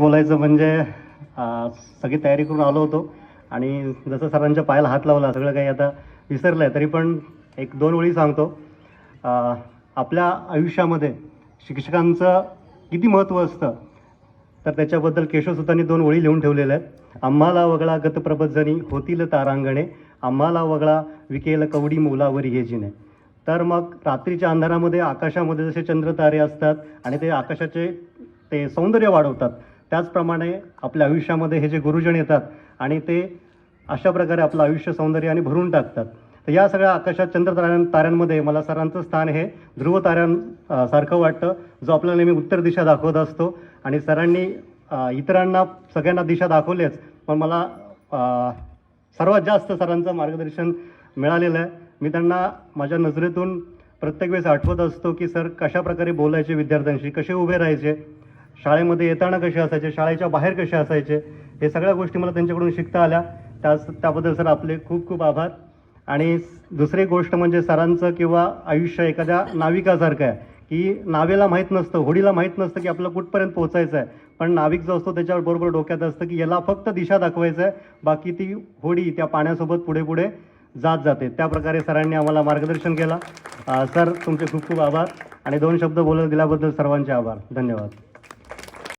बोलायचं म्हणजे सगळी तयारी करून आलो होतो. आणि जसं सरांच्या पायाला हात लावला सगळं काही आता विसरलं आहे तरी पण एक दोन ओळी सांगतो. आपल्या आयुष्यामध्ये शिक्षकांचं किती महत्त्व असतं? तर त्याच्याबद्दल केशवसुतांनी दोन ओळी लिहून ठेवलेल्या आहेत. आम्हाला वगळा गतप्रबजनी होतील तारांगणे. आम्हाला वगळा विकेल कवडी मुलावर हे जिने. तर मग रात्रीच्या अंधारामध्ये आकाशामध्ये जसे चंद्र तारे असतात आणि ते आकाशाचे ते सौंदर्य वाढवतात त्याचप्रमाणे आपल्या आयुष्यामध्ये हे जे गुरुजन येतात आणि ते अशा प्रकारे आपलं आयुष्य सौंदर्याने भरून टाकतात. तर या सगळ्या आकाशात चंद्र ताऱ्यां ताऱ्यांमध्ये मला सरांचं स्थान हे ध्रुव ताऱ्यां सारखं वाटतं जो आपल्याला नेहमी उत्तर दिशा दाखवत असतो. आणि सरांनी इतरांना सगळ्यांना दिशा दाखवलेच पण मला सर्वात जास्त सरांचं मार्गदर्शन मिळालेलं आहे. मी त्यांना माझ्या नजरेतून प्रत्येक वेळेस आठवत असतो की सर कशा प्रकारे बोलायचे विद्यार्थ्यांशी? कसे उभे राहायचे? शाळेमध्ये येताना कसे असायचे शाळेच्या बाहेर कसे असायचे हे सगळ्या गोष्टी मला त्यांच्याकडून शिकता आल्या. त्यास त्याबद्दल सर आपले खूप खूप आभार. आणि दुसरी गोष्ट म्हणजे सरांचं किंवा आयुष्य एखाद्या नाविकासारखं आहे की नावेला माहीत नसतं होडीला माहीत नसतं की आपलं कुठपर्यंत पोहोचायचं आहे. पण नाविक जो असतो त्याच्यावर बरोबर डोक्यात असतं की याला फक्त दिशा दाखवायचं आहे बाकी ती होडी त्या पाण्यासोबत पुढे पुढे जात जाते. त्या प्रकारे सरांनी आम्हाला मार्गदर्शन केलं. सर तुमचे खूप खूप आभार. आणि दोन शब्द बोलत दिल्याबद्दल सर्वांचे आभार. धन्यवाद.